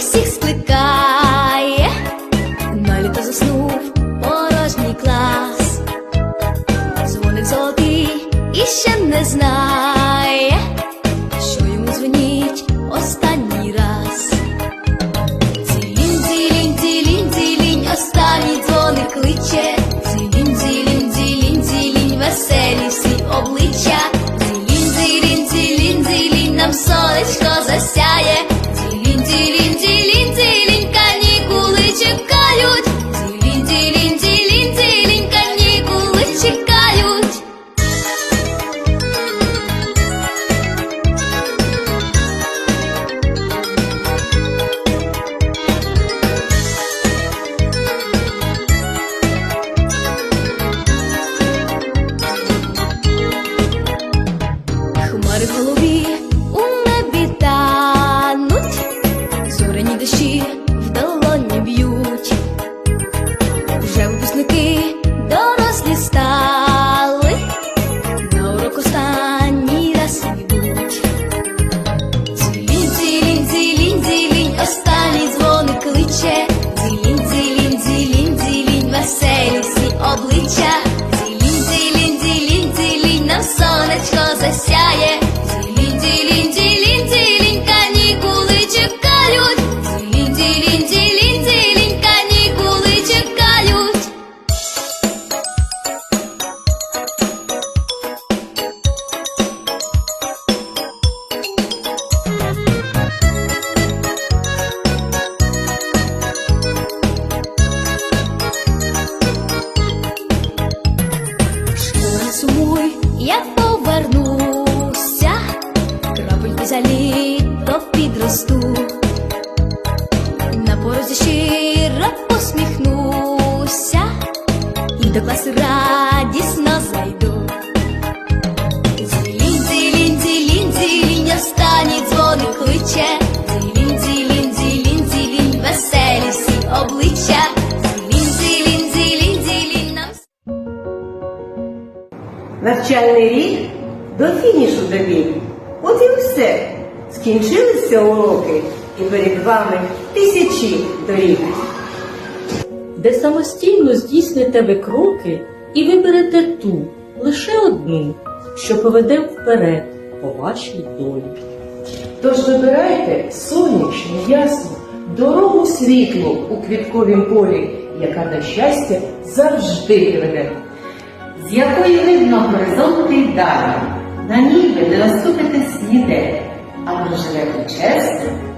усіх скликає, на літо заснув порожній клас, дзвонить золотий і ще не знає, що йому дзвонить останній раз. Цілінь, цілінь, цілінь, цілінь, останній дзвоник кличе, цілінь, цілінь, цілінь, цілінь, веселі всі обличчя, цілінь, цілінь, цілінь, цілінь, нам сонечко засяє. Ділінь, ділінь. Сонечко засяє. Крапельки за літо підросту, на порозі щиро посміхнуся, і до класу радісно зайду. Дзілінь, дзілінь, дзілінь, дзілінь, останній дзвоник кличе. Дзілінь, дзілінь, дзілінь, дзілінь, веселі всі обличчя. Дзілінь, дзілінь, дзілінь, дзілінь, нам Навчальний рік до фінішу добіг. От і все. Скінчилися уроки, і перед вами тисячі доріг. де самостійно здійсните ви кроки і виберете ту, лише одну, що поведе вперед по вашій долі. Тож вибирайте сонячну, ясну, дорогу світлу у квітковім полі, яка до щастя завжди приведе. з якої видно горизонти й далі. На ній ви не розступитесь ніде, а проживете чесно